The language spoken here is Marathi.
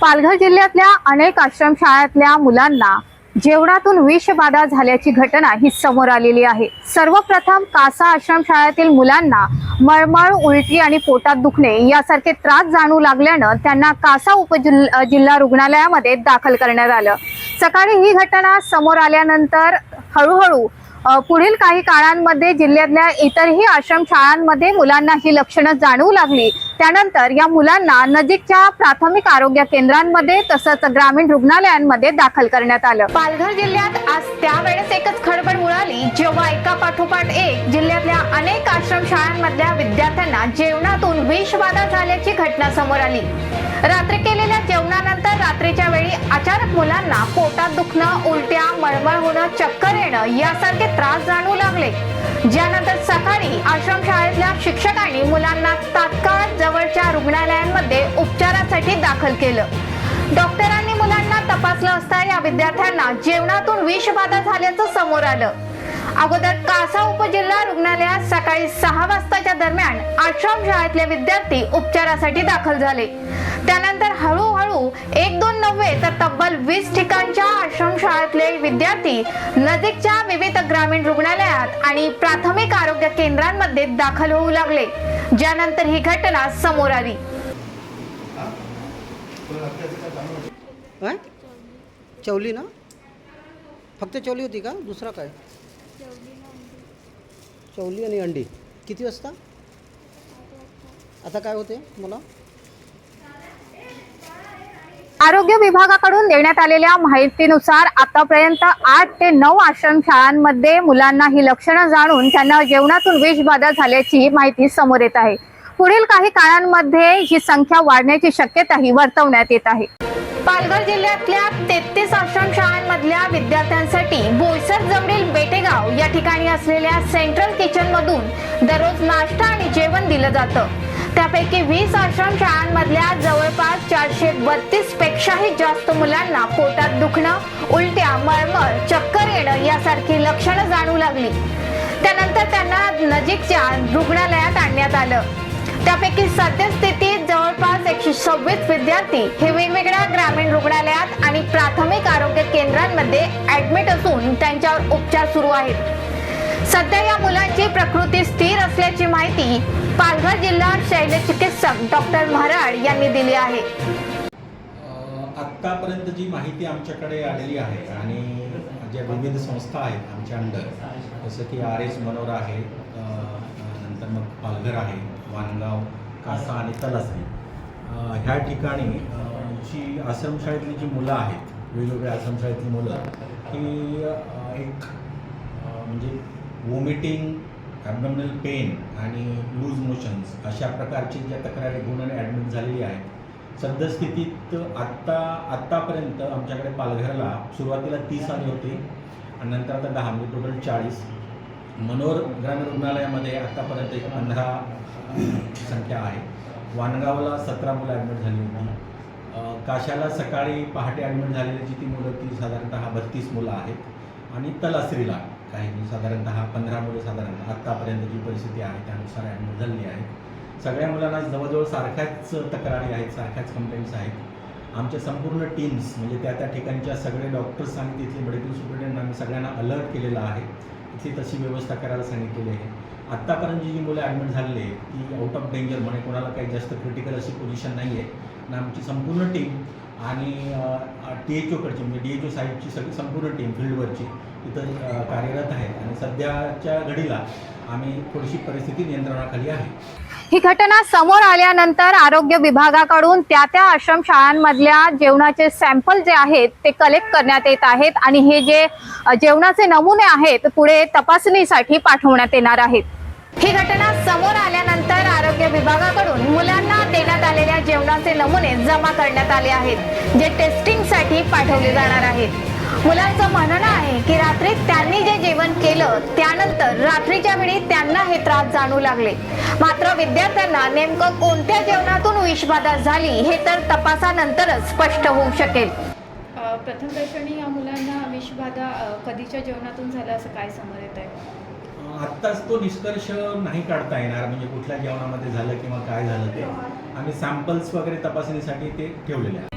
पालघर जिल्ह्यातल्या अनेक आश्रमशाळातल्या मुलांना जेवणातून विषबाधा झाल्याची घटना ही समोर आलेली आहे. सर्वप्रथम कासा आश्रमशाळेतील मुलांना मळमळ उलटी आणि पोटात दुखणे यासारखे त्रास जाणू लागल्यानं त्यांना कासा उपजिल्हा जिल्हा रुग्णालयामध्ये दाखल करण्यात आलं. सकाळी ही घटना समोर आल्यानंतर हळूहळू पुढील काही काळांमध्ये जिल्ह्यातल्या इतरही आश्रमशाळांमध्ये मुलांना ही लक्षणं जाणवू लागली. त्यानंतर या मुलांना नजीकच्या प्राथमिक आरोग्य केंद्रांमध्ये तसंच ग्रामीण रुग्णालयांमध्ये दाखल करण्यात आलं. पालघर जिल्ह्यात आज त्यावेळेस एकच खडबड उडाली जेव्हा एका पाठोपाठ एक जिल्ह्यातल्या अनेक आश्रमशाळांमधल्या विद्यार्थ्यांना जेवणातून विषबाधा झाल्याची घटना समोर आली. रात्री केलेल्या जेवणानंतर रात्रीच्या वेळी अचानक मुलांना पोटात दुखणं उलट्या मळमळ होणं चक्कर येणं यासारखे त्रास जाणवू लागले. ज्यानंतर सकाळी आश्रमशाळेतल्या शिक्षकांनी मुलांना तात्काळ जवळच्या रुग्णालयांमध्ये उपचारासाठी दाखल केलं. डॉक्टरांनी मुलांना तपासलं असता या विद्यार्थ्यांना जेवणातून विषबाधा झाल्याचं समोर आलं. अगोदर कासा उपजिल्हा रुग्णालयात सकाळी सहा वाजताच्या दरम्यान आश्रमशाळेतले विद्यार्थी उपचारासाठी दाखल झाले. त्यानंतर हळूहळू एक दोन नव्हे तर तब्बल वीस ठिकाणच्या आश्रमशाळेतले विद्यार्थी नजीकच्या विविध ग्रामीण रुग्णालयात आणि प्राथमिक आरोग्य केंद्रांमध्ये दाखल होऊ लागले. ज्यानंतर ही घटना समोर आली. चौली ना? फक्त चौली होती का? दुसरा काय? चवली आणि अंडी. किती वाजता? आता काय होते मला आरोग्य विभागाकडून देण्यात आलेल्या माहितीनुसार आतापर्यंत आठ ते नऊ आश्रमशाळांमध्ये मुलांना ही लक्षणं जाणून त्यांना जेवणातून विषबाधा झाल्याची माहिती समोर येत आहे. पुढील काही काळांमध्ये ही संख्या वाढण्याची शक्यताही वर्तवण्यात येत आहे. पालघर जिल्ह्यातल्या तेहतीस आश्रमशाळांमधल्या विद्यार्थ्यांसाठी बोईसर जवळील बेटेगाव या ठिकाणी असलेल्या सेंट्रल किचन मधून दररोज नाश्ता आणि जेवण दिलं जातं. त्यापैकी वीस आश्रम शाळांमधल्या जवळपास चारशे बत्तीस पेक्षाही जास्त मुलांना पोटात दुखणं उलट्या मळमळ चक्कर येणं यासारखी लक्षणं जाणू लागली. त्यानंतर त्यांना नजीकच्या रुग्णालयात आणण्यात आलं. त्यापैकी सद्यस्थितीत जवळपास एकशे सव्वीस विद्यार्थी हे वेगवेगळ्या ग्रामीण रुग्णालयात आणि प्राथमिक आरोग्य केंद्रांमध्ये ऍडमिट असून त्यांच्यावर उपचार सुरू आहेत. सध्या या मुलांची प्रकृती स्थिर असल्याची माहिती पालघर जिल्हा शैल्यचिकित्सक डॉक्टर म्हाराड यांनी दिली आहे. आत्तापर्यंत जी माहिती आमच्याकडे आलेली आहे आणि ज्या विविध संस्था आहेत आमच्या अंडर जसं की आर एस मनोर आहे नंतर मग पालघर आहे वानगाव कासा आणि तलासरी. ह्या ठिकाणी जी आश्रमशाळेतली जी मुलं आहेत वेगवेगळ्या आश्रमशाळेतली मुलं ही एक म्हणजे वोमिटिंग ॲबडॉमिनल पेन आणि लूज मोशन्स अशा प्रकारची ज्या तक्रारी घेऊन आणि ॲडमिट झालेली आहेत सद्यस्थितीत आत्ता आत्तापर्यंत आमच्याकडे पालघरला सुरुवातीला तीस आली होती आणि नंतर आता दहा म्हणजे टोटल चाळीस. मनोर ग्रामीण रुग्णालयामध्ये आत्तापर्यंत एक पंधरा संख्या आहे. वानगावला सतरा मुलं ॲडमिट झाली होती. काशाला सकाळी पहाटे ॲडमिट झालेली जी ती मुलं ती साधारणतः बत्तीस मुलं आहेत. आणि तलासरीला काही साधारणतः पंधरा मुलं साधारणतः आत्तापर्यंत जी परिस्थिती आहे त्यानुसार ॲडमिट झालेली आहे सगळ्या मुलांना जवळजवळ सारख्याच तक्रारी आहेत सारख्याच कंप्लेंट्स आहेत. आमच्या संपूर्ण टीम्स म्हणजे त्या त्या ठिकाणच्या सगळे डॉक्टर्स आणि तिथले मेडिकल सुपरिटेंडंट आम्ही सगळ्यांना अलर्ट केलेला आहे. इथे तशी व्यवस्था करायला सांगितलेली आहे. आत्तापर्यंत जी मुलं ॲडमिट झालेली आहे ती आउट ऑफ डेंजर म्हणजे कोणाला काही जास्त क्रिटिकल अशी पोझिशन नाही आहे आणि आमची संपूर्ण टीम आणि टी एच ओकडची म्हणजे डी एच ओ साहेबची सगळी संपूर्ण टीम फील्डवरची इथं कार्यरत आहेत. आणि सध्याच्या घडीला आम्ही थोडीशी परिस्थिती नियंत्रणाखाली आहे. ही घटना समोर आल्यानंतर आरोग्य विभागाकडून त्या त्या आश्रमशाळांमधल्या जेवणाचे सॅम्पल जे आहेत ते कलेक्ट करण्यात येत आहेत. आणि हे जे जेवणाचे नमुने आहेत पुढे तपासणीसाठी पाठवण्यात येणार आहेत. ही घटना समोर आल्यानंतर आरोग्य विभागाकडून मुलांना देण्यात आलेल्या जेवणाचे नमुने जमा करण्यात आले आहेत जे टेस्टिंगसाठी पाठवले जाणार आहेत. मुलांचं म्हणणं आहे की रात्री त्यांनी जे जेवण केलं त्यानंतर रात्रीच्या वेळी त्यांना हे त्रास जाणू लागले. मात्र विद्यार्थ्यांना नेमकं कोणत्या जेवणातून विषबाधा झाली हे तर तपासानंतरच स्पष्ट होऊ शकेल. अ, प्रथमदर्शनी या मुलांना विषबाधा कधीच्या जेवणातून झालं असं काय समोर येत आहे आत्ताच तो निष्कर्ष नाही काढता येणार म्हणजे कुठल्या जेवणामध्ये झालं किंवा काय झालं ते. आम्ही सॅम्पल्स वगैरे तपासणीसाठी ते ठेवलेले आहे